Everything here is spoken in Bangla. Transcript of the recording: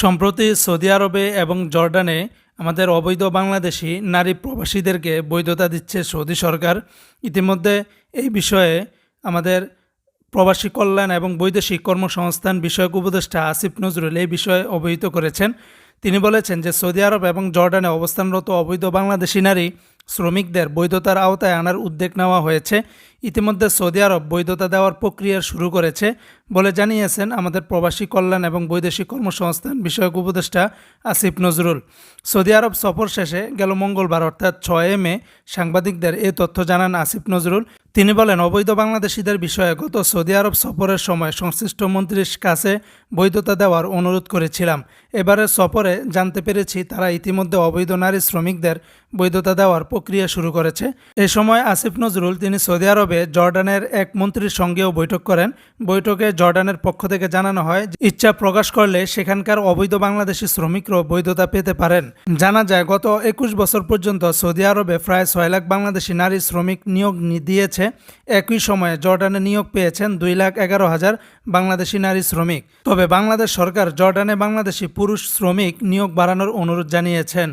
সম্প্রতি সৌদি আরবে এবং জর্ডানে আমাদের অবৈধ বাংলাদেশি নারী প্রবাসীদেরকে বৈধতা দিচ্ছে সৌদি সরকার। ইতিমধ্যে এই বিষয়ে আমাদের প্রবাসী কল্যাণ এবং বৈদেশিক কর্মসংস্থান বিষয়ক উপদেষ্টা আসিফ নজরুল এই বিষয়ে অবহিত করেছেন। তিনি বলেছেন যে সৌদি আরব এবং জর্ডানে অবস্থানরত অবৈধ বাংলাদেশি নারী শ্রমিকদের বৈধতার আওতায় আনার উদ্যোগ নেওয়া হয়েছে। ইতিমধ্যে সৌদি আরব বৈধতা দেওয়ার প্রক্রিয়া শুরু করেছে বলে জানিয়েছেন আমাদের প্রবাসী কল্যাণ এবং বৈদেশিক কর্মসংস্থান বিষয়ক উপদেষ্টা আসিফ নজরুল। সৌদি আরব সফর শেষে গেল মঙ্গলবার, অর্থাৎ ছয় মে, সাংবাদিকদের এ তথ্য জানান আসিফ নজরুল। তিনি বলেন, অবৈধ বাংলাদেশিদের বিষয়ে গত সৌদি আরব সফরের সময় সংশ্লিষ্ট মন্ত্রীর কাছে বৈধতা দেওয়ার অনুরোধ করেছিলাম। এবারের সফরে জানতে পেরেছি তারা ইতিমধ্যে অবৈধ নারী শ্রমিকদের বৈধতা দেওয়ার প্রক্রিয়া শুরু করেছে। এ সময় আসিফ নজরুল, তিনি সৌদি আরবে জর্ডানের এক মন্ত্রীর সঙ্গেও বৈঠক করেন। বৈঠকে জর্ডানের পক্ষ থেকে জানানো হয়, ইচ্ছা প্রকাশ করলে সেখানকার অবৈধ বাংলাদেশি শ্রমিকরাও বৈধতা পেতে পারেন। জানা যায়, গত একুশ বছর পর্যন্ত সৌদি আরবে প্রায় ছয় লাখ বাংলাদেশি নারী শ্রমিক নিয়োগ দিয়েছে। একই সময়ে জর্ডানে নিয়োগ পেয়েছেন দুই লাখ এগারো হাজার বাংলাদেশি নারী শ্রমিক। তবে বাংলাদেশ সরকার জর্ডানে বাংলাদেশি পুরুষ শ্রমিক নিয়োগ বাড়ানোর অনুরোধ জানিয়েছেন।